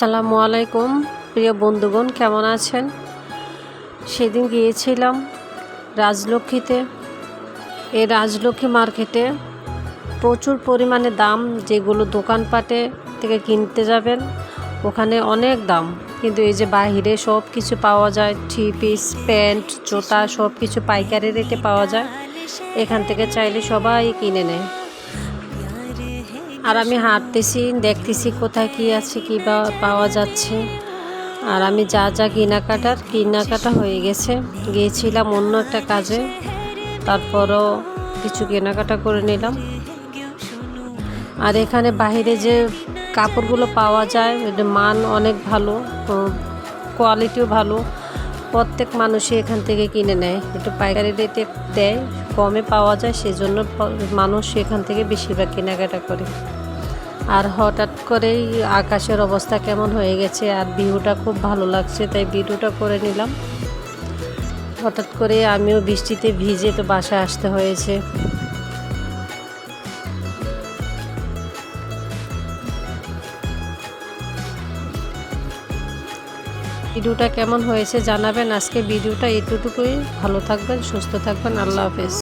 আসসালামু আলাইকুম, প্রিয় বন্ধুগণ, কেমন আছেন? সেদিন গিয়েছিলাম রাজলক্ষ্মীতে। এই রাজলক্ষ্মী মার্কেটে প্রচুর পরিমাণে দাম, যেগুলো দোকানপাটে থেকে কিনতে যাবেন, ওখানে অনেক দাম। কিন্তু এই যে বাহিরে সব কিছু পাওয়া যায় থ্রি পিস প্যান্ট, জোতা সব কিছু পাইকারি রেটে পাওয়া যায়। এখান থেকে চাইলে সবাই কিনে নেয়। আর আমি হাঁটতেছি, দেখতেছি কোথায় কি আছে, কি বা পাওয়া যাচ্ছে। আর আমি যা যা কেনাকাটার, কেনাকাটা হয়ে গেছে। গিয়েছিলাম অন্য একটা কাজে, তারপরও কিছু কেনাকাটা করে নিলাম। আর এখানে বাইরে যে কাপড়গুলো পাওয়া যায় মান অনেক ভালো কোয়ালিটিও ভালো। প্রত্যেক মানুষই এখান থেকে কিনে নেয়। একটু পাইকারি রেটে দেয়, কমে পাওয়া যায়, সেজন্য মানুষ এখান থেকে বেশিরভাগ কেনাকাটা করে। আর হঠাৎ করেই আকাশের অবস্থা কেমন হয়ে গেছে আর ভিউটা খুব ভালো লাগছে, তাই ভিডিওটা করে নিলাম। হঠাৎ করে আমিও বৃষ্টিতে ভিজে তো বাসায় আসতে হয়েছে। ভিডিওটা কেমন হয়েছে জানাবেন। আজকে ভিডিওটা এতটুকুই। ভালো থাকবেন, সুস্থ থাকবেন। আল্লাহ হাফেজ।